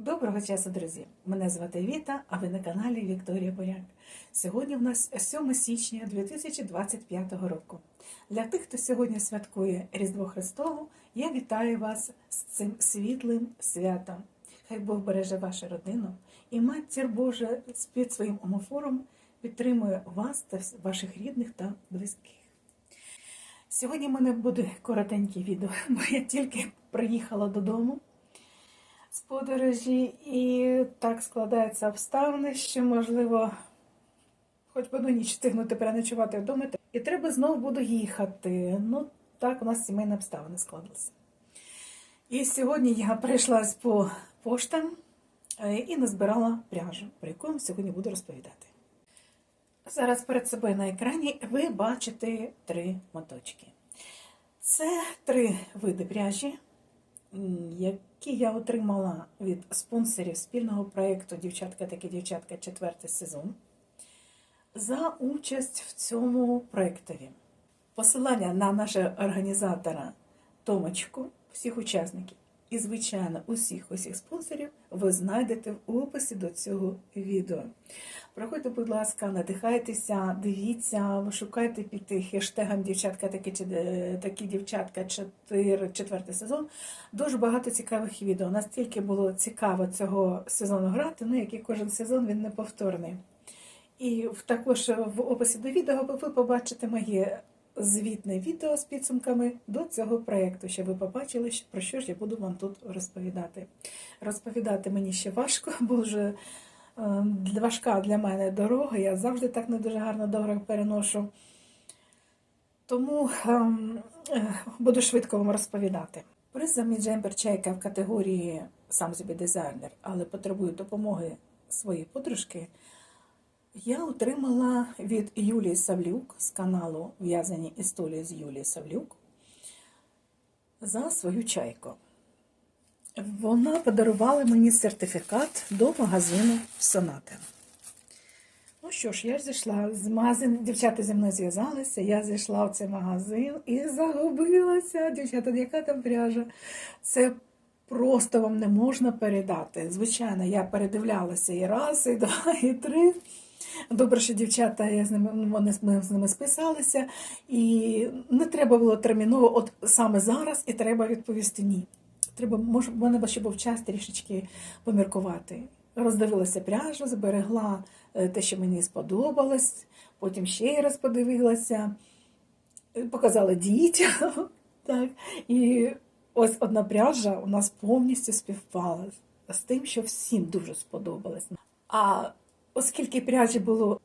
Доброго часу, друзі! Мене звати Віта, а ви на каналі Вікторія Буряк. Сьогодні в нас 7 січня 2025 року. Для тих, хто сьогодні святкує Різдво Христову, я вітаю вас з цим світлим святом. Хай Бог береже вашу родину і Матір Божа під своїм омофором підтримує вас та ваших рідних та близьких. Сьогодні в мене буде коротеньке відео, бо я тільки приїхала додому з подорожі, і так складаються обставини, що, можливо, хоч би одну ніч встигнути переночувати вдома, і треба знову буду їхати. Ну, так у нас сімейні обставини складалися. І сьогодні я прийшла по поштам е, і назбирала пряжу, про яку я сьогодні буду розповідати. Зараз перед собою на екрані ви бачите три моточки. Це три види пряжі, м, які я отримала від спонсорів спільного проєкту Дівчатка таки дівчатка четвертий сезон за участь в цьому проєктові. Посилання на нашого організатора Томочку, всіх учасників і, звичайно, усіх усіх спонсорів ви знайдете в описі до цього відео. Проходьте, будь ласка, надихайтеся, дивіться, шукайте під хештегом дівчатка такі, е, такі дівчатка 4, четвертий сезон. Дуже багато цікавих відео. Настільки було цікаво цього сезону грати, ну як і кожен сезон він неповторний. І також в описі до відео ви побачите моє звітне відео з підсумками до цього проєкту, щоб ви побачили, про що ж я буду вам тут розповідати. Розповідати мені ще важко, бо вже е, важка для мене дорога. Я завжди так не дуже гарно дорогу переношу. Тому ем, буду швидко вам розповідати. Приз за мій джемпер чайка в категорії сам собі дизайнер, але потребую допомоги своєї подружки. Я отримала від Юлії Савлюк з каналу В'язані історії з Юлією Савлюк за свою чайку. Вона подарувала мені сертифікат до магазину Соната. Ну що ж, я зійшла з магазину, дівчата зі мною зв'язалися, я зайшла в цей магазин і загубилася. Дівчата, яка там пряжа? Це просто вам не можна передати. Звичайно, я передивлялася і раз, і два, і три. Добре, що дівчата я з ними, вони, ми з ними списалися, і не треба було терміново, от саме зараз, і треба відповісти ні. Треба, може, в мене ще був час трішечки поміркувати. Роздивилася пряжу, зберегла е, те, що мені сподобалось, потім ще раз подивилася, е, показала дітям. Так. І ось одна пряжа у нас повністю співпала з тим, що всім дуже сподобалось. А оскільки пряжі було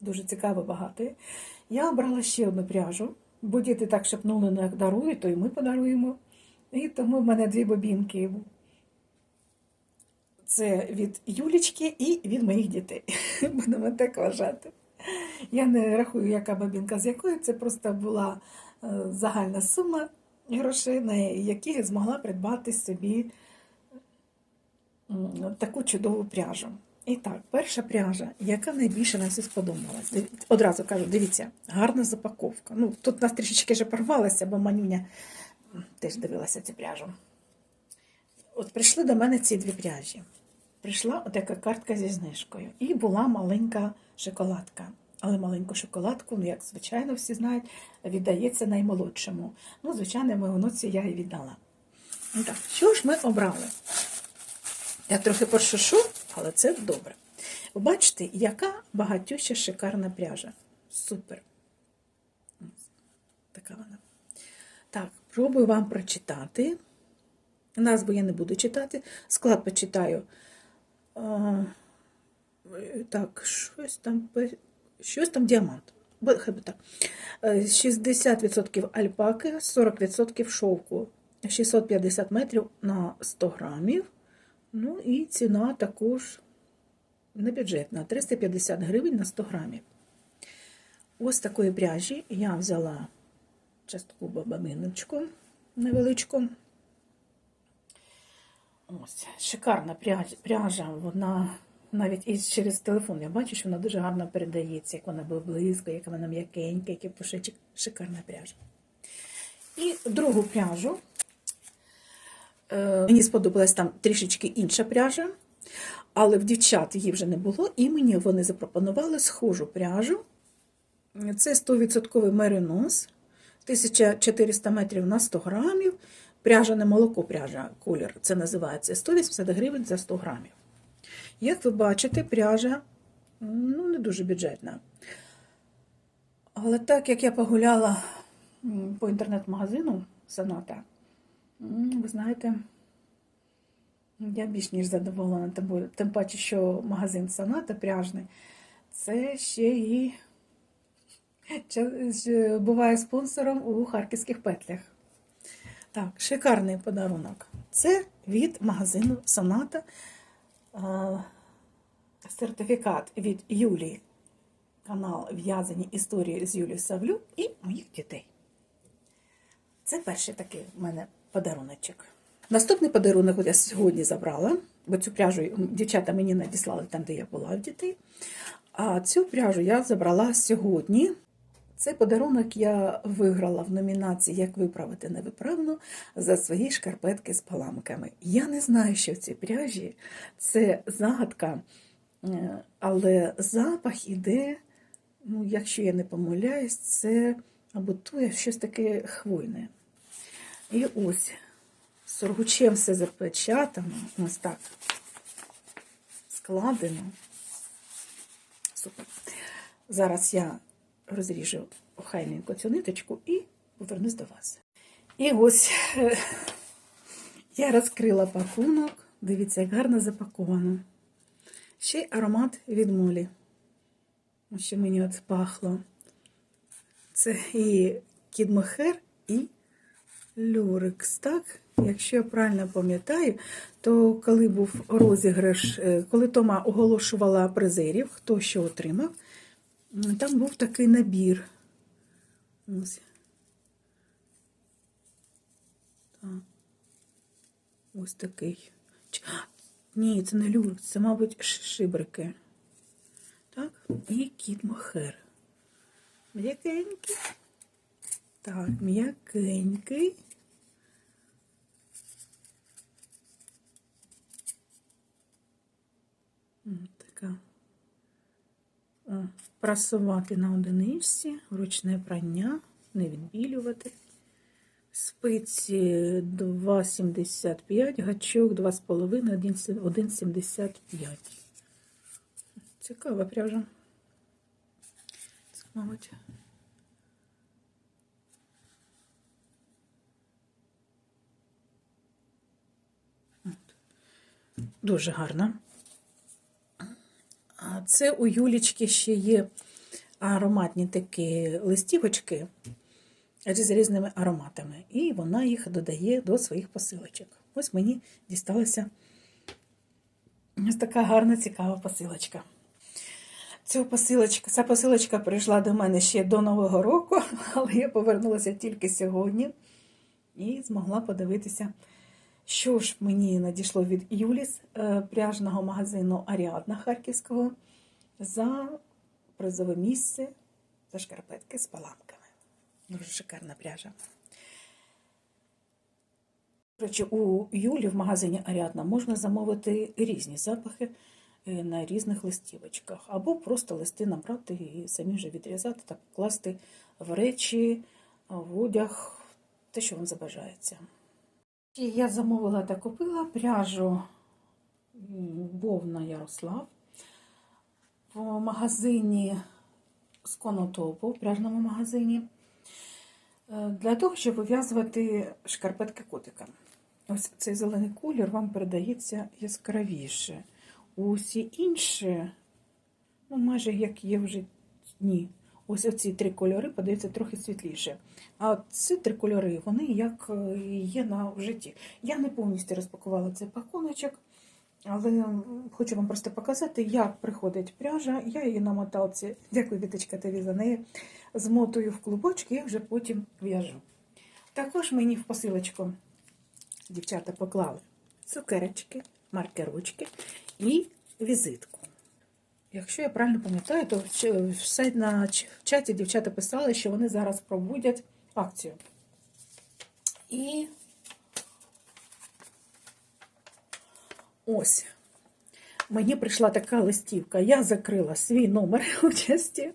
дуже цікаво багато, я обрала ще одну пряжу, бо діти так шепнули, ну як дарують, то і ми подаруємо. І тому в мене дві бобінки. Це від Юлічки і від моїх дітей. Будемо так вважати. Я не рахую, яка бобінка з якої. Це просто була е, загальна сума грошей, на які я змогла придбати собі таку чудову пряжу. І так, перша пряжа, яка найбільше нам всі сподобалась. Одразу кажу, дивіться, гарна запаковка. Ну, тут нас трішечки вже порвалося, бо манюня теж дивилася цю пряжу. От прийшли до мене ці дві пряжі. Прийшла така картка зі знижкою. І була маленька шоколадка. Але маленьку шоколадку, ну, як звичайно, всі знають, віддається наймолодшому. Ну, звичайно, моєму внуці я і віддала. І так, що ж ми обрали? Я трохи пошушу, але це добре. Бачите, яка багатюща шикарна пряжа. Супер. Така вона. Так, пробую вам прочитати. Назву я не буду читати. Склад почитаю. А, е, так, щось там, щось там діамант. Хай би так. Е, 60% альпаки, 40% шовку. 650 метрів на 100 грамів. Ну і ціна також не бюджетна 350 гривень на 100 грамів. Ось такої пряжі я взяла частку бабаминочку невеличку. Ось, шикарна пряжа, вона навіть і через телефон я бачу, що вона дуже гарно передається, як вона близько, як вона м'якенька, який пушечок. Шикарна пряжа. І другу пряжу Мені сподобалась там трішечки інша пряжа, але в дівчат її вже не було, і мені вони запропонували схожу пряжу. Це 100% меринос, 1400 метрів на 100 грамів. Пряжа не молоко, пряжа колір. Це називається 180 гривень за 100 грамів. Як ви бачите, пряжа ну, не дуже бюджетна. Але так як я погуляла по інтернет-магазину Соната, м, ви знаєте, я більш ніж задоволена, тим тим паче, що магазин Соната пряжний, це ще і буває спонсором у харківських петлях. Так, шикарний подарунок. Це від магазину Соната. Сертифікат від Юлії. Канал В'язані історії з Юлією Савлю і моїх дітей. Це перший такий в мене подаруночок. Наступний подарунок я сьогодні забрала, бо цю пряжу дівчата мені надіслали там, де я була в дітей. А цю пряжу я забрала сьогодні. Цей подарунок я виграла в номінації Як виправити невиправну за свої шкарпетки з паламками. Я не знаю, що в цій пряжі це загадка, е, але запах іде, ну, якщо я не помиляюсь, це або тує щось таке хвойне. І ось сургучем все запечатано, ось так складено. Супер. Зараз я розріжу охайненько цю ниточку і повернусь до вас. І ось е, я розкрила пакунок. Дивіться, як гарно запаковано. Ще й аромат від молі. Що мені от пахло. Це і кідмохер, і люрекс. Так? Якщо я правильно пам'ятаю, то коли був розіграш, е, коли Тома оголошувала призерів, хто що отримав, там був такий набір. Ось. Так. Ось такий. Ні, це не люрекс, це, мабуть, шибрики. Так, і кіт мохер. М'якенький. Так, м'якенький. Така. О, Прасувати на одиничці, ручне прання, не відбілювати. Спиці 2,75, гачок 2,5, 1,75. Цікава пряжа. Це, мабуть. Дуже гарно. А це у Юлічки ще є ароматні такі листівочки з різними ароматами. І вона їх додає до своїх посилочок. Ось мені дісталася ось така гарна, цікава посилочка. Цю посилочка, ця посилочка прийшла до мене ще до Нового року, але я повернулася тільки сьогодні і змогла подивитися, що ж мені надійшло від Юлі з е, пряжного магазину Аріадна Харківського за призове місце за шкарпетки з паламками. Дуже шикарна пряжа. Речі, у Юлі в магазині Аріадна можна замовити різні запахи е, на різних листівочках, або просто листи набрати і самі вже відрізати та покласти в речі, в одяг, те, що вам забажається. Я замовила та купила пряжу м, Вовна Ярослав в магазині з Конотопу, в пряжному магазині, е, для того, щоб вив'язувати шкарпетки котика. Ось цей зелений колір вам передається яскравіше. Усі інші, ну, майже як є вже ні. Ось оці три кольори подаються трохи світліше. А ці три кольори, вони як е, є на житті. Я не повністю розпакувала цей пакуночок, але хочу вам просто показати, як приходить пряжа. Я її на моталці, дякую, Віточка, тобі за неї, змотую в клубочки і вже потім в'яжу. Також мені в посилочку дівчата поклали цукерочки, маркерочки і візитку. Якщо я правильно пам'ятаю, то в ч- в сайт- на чаті дівчата писали, що вони зараз проводять акцію. І Ось. Мені прийшла така листівка. Я закрила свій номер участі.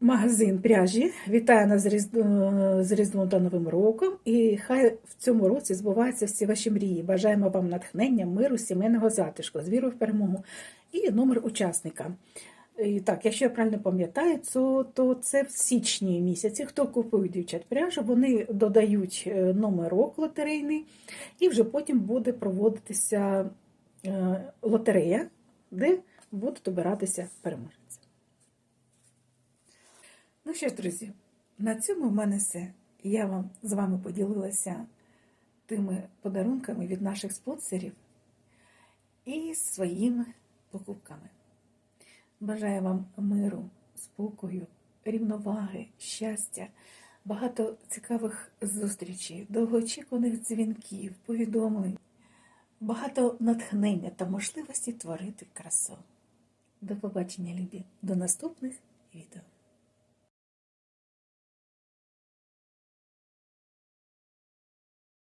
Магазин пряжі вітає нас Різдв- з Різдвом та Новим роком. І хай в цьому році збуваються всі ваші мрії. Бажаємо вам натхнення, миру, сімейного затишку, з вірою в перемогу. І номер учасника. І так, якщо я правильно пам'ятаю, то, то це в січні місяці. Хто купує дівчат пряжу, вони додають е, номерок лотерейний, і вже потім буде проводитися е, лотерея, де будуть обиратися переможці. Ну що ж, друзі, на цьому в мене все. Я вам з вами поділилася тими подарунками від наших спонсорів і своїми покупками. Бажаю вам миру, спокою, рівноваги, щастя, багато цікавих зустрічей, довгоочікуваних дзвінків, повідомлень, багато натхнення та можливості творити красу. До побачення, любі, до наступних відео.